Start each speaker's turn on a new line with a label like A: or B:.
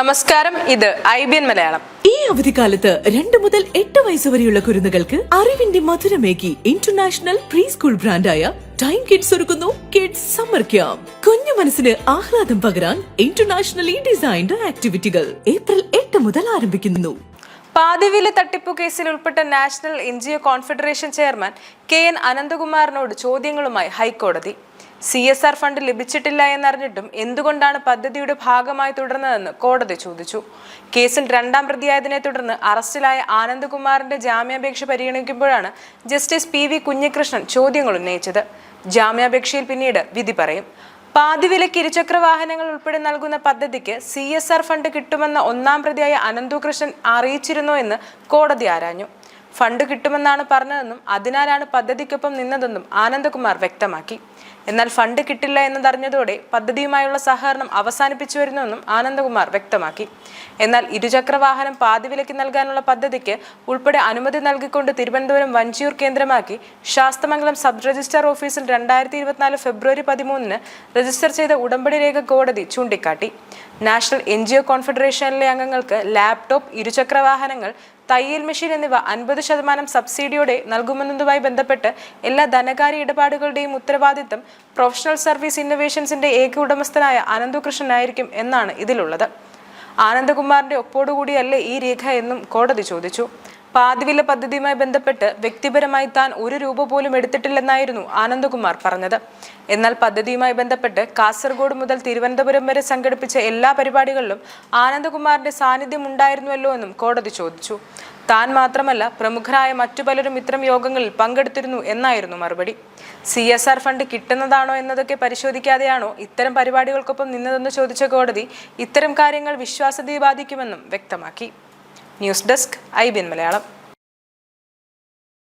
A: നമസ്കാരം ഇത് I B N Malayalam.
B: ഈ അവധിക്കാലത്ത് രണ്ട് മുതൽ എട്ട് വയസ്സ് വരെയുള്ള കുരുന്നുകൾക്ക് അറിവിന്റെ മധുരമേകി ഇന്റർനാഷണൽ പ്രീ സ്കൂൾ ബ്രാൻഡായ ടൈം കിഡ്സ് ഒരുക്കുന്നു കിഡ്സ് സമ്മർ ക്യാമ്പ് കുഞ്ഞു മനസ്സിന് ആഹ്ലാദം പകരാൻ ഇന്റർനാഷണലി ഡിസൈൻഡ് ആക്ടിവിറ്റികൾ ഏപ്രിൽ എട്ട് മുതൽ ആരംഭിക്കുന്നു.
A: പാതിവില തട്ടിപ്പു കേസിൽ ഉൾപ്പെട്ട national N G O confederation chairman K N അനന്തകുമാറിനോട് ചോദ്യങ്ങളുമായി ഹൈക്കോടതി. സി എസ് ആർ ഫണ്ട് ലഭിച്ചിട്ടില്ല എന്നറിഞ്ഞിട്ടും എന്തുകൊണ്ടാണ് പദ്ധതിയുടെ ഭാഗമായി തുടർന്നതെന്ന് കോടതി ചോദിച്ചു. കേസിൽ രണ്ടാം പ്രതിയായതിനെ തുടർന്ന് അറസ്റ്റിലായ ആനന്ദകുമാറിന്റെ ജാമ്യാപേക്ഷ പരിഗണിക്കുമ്പോഴാണ് ജസ്റ്റിസ് പി വി കുഞ്ഞികൃഷ്ണൻ ചോദ്യങ്ങൾ ഉന്നയിച്ചത്. ജാമ്യാപേക്ഷയിൽ പിന്നീട് വിധി പറയും. പാതിവിലയ്ക്ക് ഇരുചക്ര വാഹനങ്ങൾ ഉൾപ്പെടെ നൽകുന്ന പദ്ധതിക്ക് സി എസ് ആർ ഫണ്ട് കിട്ടുമെന്ന ഒന്നാം പ്രതിയായ അനന്തുകൃഷ്ണൻ അറിയിച്ചിരുന്നോ എന്ന് കോടതി ആരാഞ്ഞു. ഫണ്ട് കിട്ടുമെന്നാണ് പറഞ്ഞതെന്നും അതിനാലാണ് പദ്ധതിക്കൊപ്പം നിന്നതെന്നും ആനന്ദകുമാർ വ്യക്തമാക്കി. എന്നാൽ ഫണ്ട് കിട്ടില്ല എന്നതറിഞ്ഞതോടെ പദ്ധതിയുമായുള്ള സഹകരണം അവസാനിപ്പിച്ചു വരുന്നുവെന്നും ആനന്ദകുമാർ വ്യക്തമാക്കി. എന്നാൽ ഇരുചക്ര വാഹനം പാതിവിലയ്ക്ക് നൽകാനുള്ള പദ്ധതിക്ക് ഉൾപ്പെടെ അനുമതി നൽകിക്കൊണ്ട് തിരുവനന്തപുരം വഞ്ചിയൂർ കേന്ദ്രമാക്കി ശാസ്തമംഗലം സബ് രജിസ്ട്രാർ ഓഫീസിൽ രണ്ടായിരത്തി ഇരുപത്തിനാല് ഫെബ്രുവരി പതിമൂന്നിന് രജിസ്റ്റർ ചെയ്ത ഉടമ്പടി രേഖ കോടതി ചൂണ്ടിക്കാട്ടി. നാഷണൽ എൻ കോൺഫെഡറേഷനിലെ അംഗങ്ങൾക്ക് ലാപ്ടോപ്പ് ഇരുചക്ര വാഹനങ്ങൾ തയ്യൽ മെഷീൻ എന്നിവ അൻപത് ശതമാനം സബ്സിഡിയോടെ നൽകുമെന്നതുമായി ബന്ധപ്പെട്ട് എല്ലാ ധനകാര്യ ഇടപാടുകളുടെയും ഉത്തരവാദിത്തം പ്രൊഫഷണൽ സർവീസ് ഇന്നൊവേഷൻസിന്റെ ഏക ഉടമസ്ഥനായ അനന്തകൃഷ്ണനായിരിക്കും എന്നാണ് ഇതിലുള്ളത്. ആനന്ദകുമാറിന്റെ ഒപ്പോടുകൂടിയല്ലേ ഈ രേഖ എന്നും കോടതി ചോദിച്ചു. പാതിവില പദ്ധതിയുമായി ബന്ധപ്പെട്ട് വ്യക്തിപരമായി താൻ ഒരു രൂപ പോലും എടുത്തിട്ടില്ലെന്നായിരുന്നു ആനന്ദകുമാർ പറഞ്ഞത്. എന്നാൽ പദ്ധതിയുമായി ബന്ധപ്പെട്ട് കാസർഗോഡ് മുതൽ തിരുവനന്തപുരം വരെ സംഘടിപ്പിച്ച എല്ലാ പരിപാടികളിലും ആനന്ദകുമാറിന്റെ സാന്നിധ്യം ഉണ്ടായിരുന്നുവല്ലോ എന്നും കോടതി ചോദിച്ചു. താൻ മാത്രമല്ല പ്രമുഖരായ മറ്റു പലരും ഇത്തരം യോഗങ്ങളിൽ പങ്കെടുത്തിരുന്നു എന്നായിരുന്നു മറുപടി. സി എസ് ആർ ഫണ്ട് കിട്ടുന്നതാണോ എന്നതൊക്കെ പരിശോധിക്കാതെയാണോ ഇത്തരം പരിപാടികൾക്കൊപ്പം നിന്നതെന്ന് ചോദിച്ച കോടതി ഇത്തരം കാര്യങ്ങൾ വിശ്വാസ്യതയെ ബാധിക്കുമെന്നും വ്യക്തമാക്കി. News desk I B N Malayalam